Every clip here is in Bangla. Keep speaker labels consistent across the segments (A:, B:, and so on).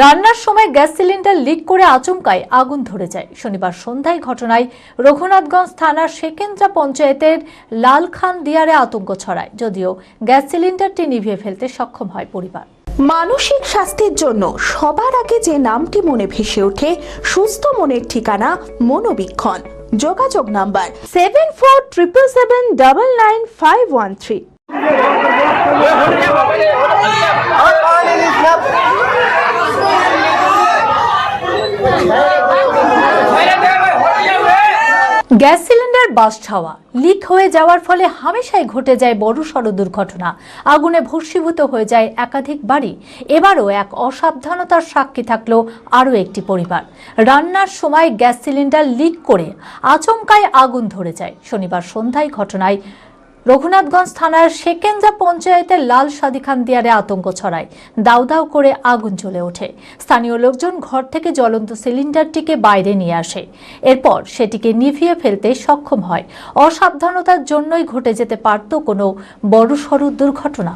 A: রান্নার সময় গ্যাস সিলিন্ডার লিক করে আচমকায় আগুন ধরে যায়। শনিবার সন্ধ্যায় ঘটনায় রঘুনাথগঞ্জ থানার সেকেন্দ্রা পঞ্চায়েতের লালখান দিয়ারে আতঙ্ক ছড়ায়, যদিও গ্যাস সিলিন্ডারটি নিভিয়ে ফেলতে সক্ষম হয় পরিবার।
B: মানসিক স্বাস্থ্যের জন্য সবার আগে যে নামটি মনে ভেসে ওঠে, সুস্থ মনের ঠিকানা মনোবীক্ষণ। যোগাযোগ number seven four triple seven double nine five one three.
A: Gas cylinder, বাস ছাওয়া লিক হয়ে যাওয়ার ফলে হামেশাই ঘটে যায় বড় সড় দুর্ঘটনা। আগুনে ভস্মীভূত হয়ে যায় একাধিক বাড়ি। এবারও এক অসাবধানতার সাক্ষী থাকল আরও একটি পরিবার। রান্নার সময় গ্যাস সিলিন্ডার লিক করে আচমকায় আগুন ধরে যায়। শনিবার সন্ধ্যায় ঘটনায় রঘুনাথগঞ্জ থানার সেকেন্দ্রা পঞ্চায়েতের লাল সাদিখান দিয়ারে আতঙ্ক ছড়ায়। দাউ দাউ করে আগুন জ্বলে ওঠে। স্থানীয় লোকজন ঘর থেকে জ্বলন্ত সিলিন্ডারটিকে বাইরে নিয়ে আসে। এরপর সেটিকে নিভিয়ে ফেলতে সক্ষম হয়। অসাবধানতার জন্যই ঘটে যেতে পারত কোনো বড় বড়সড় দুর্ঘটনা।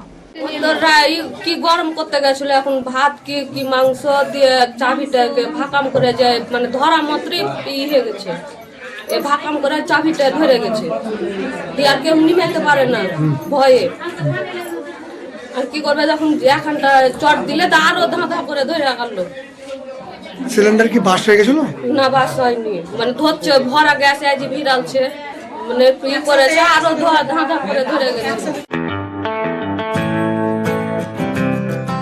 C: কি গরম করতে গেছিল? এখন ভাত কি কি মাংস দিয়ে চাবিটাকে ভাকাম করে যায় মানে ধরা মাত্রই হয়ে গেছে। এ ভাকাম করে চাবিটা ধরে গেছে। দিয়ে আর কেউ নিমাইতে পারে না ভয়ে। আর কি করবে যখন এখানটা চট দিলে তো আরও ধাঁধা করে ধরে রাখালো
D: সিলিন্ডার কি বাস হয়ে গেছিল?
C: না বাস হয়নি। মানে ধরছে ভরা গ্যাস আজ ভিড়ালছে মানে ই করেছে আরও ধা ধা করে ধরে গেছে।